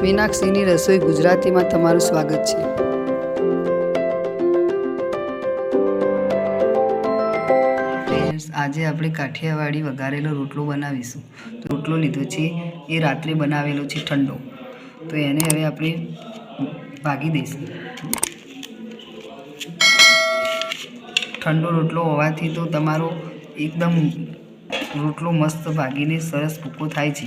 મીનાક્ષીની રસોઈ ગુજરાતીમાં તમારું સ્વાગત છે. આજે આપણે કાઠિયાવાડી વઘારેલો રોટલો બનાવીશું. રોટલો લીધો છે, એ રાત્રે બનાવેલો છે ઠંડો. તો એને હવે આપણે ભાગી દઈશું. ઠંડો રોટલો હોવાથી તો તમારો એકદમ રોટલો મસ્ત ભાગીને સરસ ભૂકો થાય છે.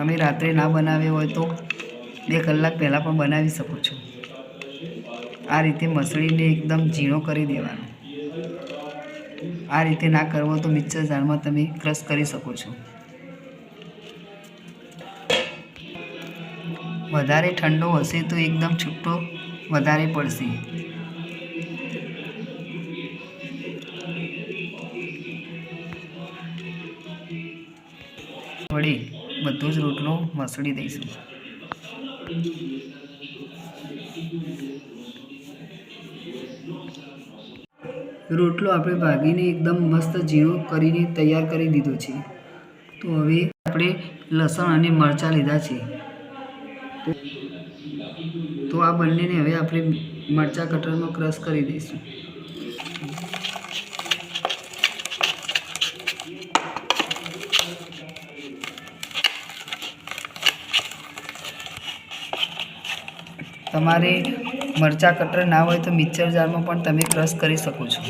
તમે રાત્રે ના બનાવ્યો હોય તો બે કલાક પહેલાં પણ બનાવી શકો છો. આ રીતે મસળીને એકદમ ઝીણો કરી દેવાનો. આ રીતે ના કરવો તો મિક્સર જારમાં તમે ક્રશ કરી શકો છો. વધારે ઠંડો હશે તો એકદમ છૂટો વધારે પડશે. વડે બધો જ રોટલો મસળી દઈશું. રોટલો આપણે ભાગીને એકદમ મસ્ત ઝીણો કરીને તૈયાર કરી દીધો છે. તો હવે આપણે લસણ અને મરચાં લીધા છે. તો- આ બંનેને હવે આપણે મરચાં કટરમાં ક્રશ કરી દઈશું. તમારે મરચાં કટર ના હોય તો મિક્સર જારમાં પણ તમે ક્રશ કરી શકો છો.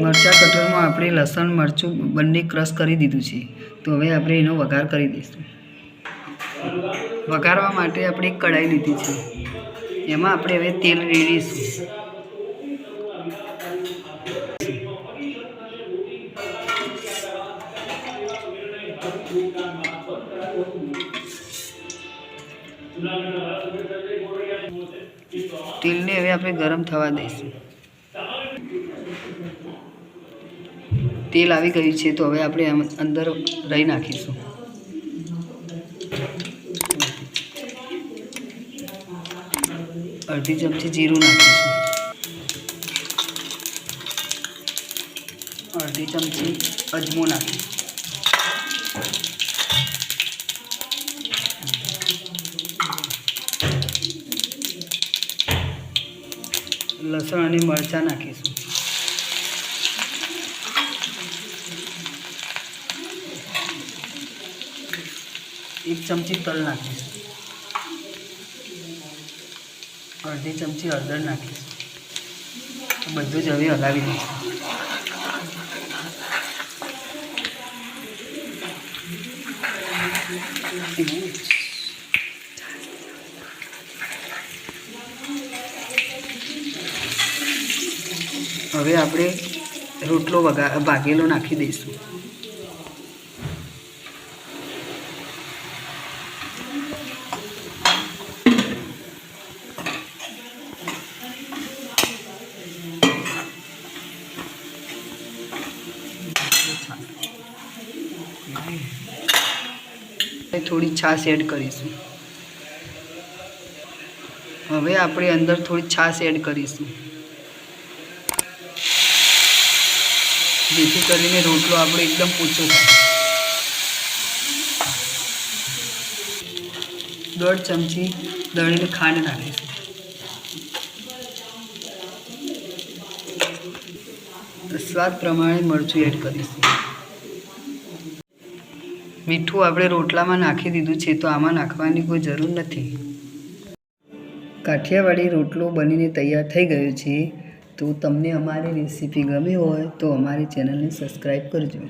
મરચાં કટરમાં આપણે લસણ, મરચું બંને ક્રશ કરી દીધું છે. તો હવે આપણે એનો વઘાર કરી દઈશું. વઘારવા માટે આપણે એક કઢાઈ લીધી છે. એમાં આપણે હવે તેલ રેડીશું. તેલને હવે આપણે ગરમ થવા દઈશું. તેલ આવી ગયું છે, તો હવે આપણે અંદર રહી નાખીશું. અડધી ચમચી જીરું નાખીશું. અડધી ચમચી અજમો નાખીશું. લસણ અને મરચાં નાખીશું. એક ચમચી તલ નાખીશું. અડધી ચમચી હળદર નાખીશું. બધું જ હવે હલાવી દઈશું હવે આપણે રોટલો વગા, ભાગેલો નાખી દઈશું. થોડી છાશ એડ કરીશું. હવે આપણે અંદર થોડી છાશ એડ કરીશું. જેથી કરીને રોટલો આપણો એકદમ પોચો થાય. દોઢ ચમચી દળીને ખાંડ નાખીશું. સ્વાદ પ્રમાણે મરચું એડ કરીશું. મીઠું આપણે રોટલામાં નાખી દીધું છે તો આમાં નાખવાની કોઈ જરૂર નથી. કાઠિયાવાડી રોટલો બનીને તૈયાર થઈ ગયો છે. તો તમને અમારી રેસીપી ગમી હોય તો અમારી ચેનલને સબસ્ક્રાઈબ કરજો.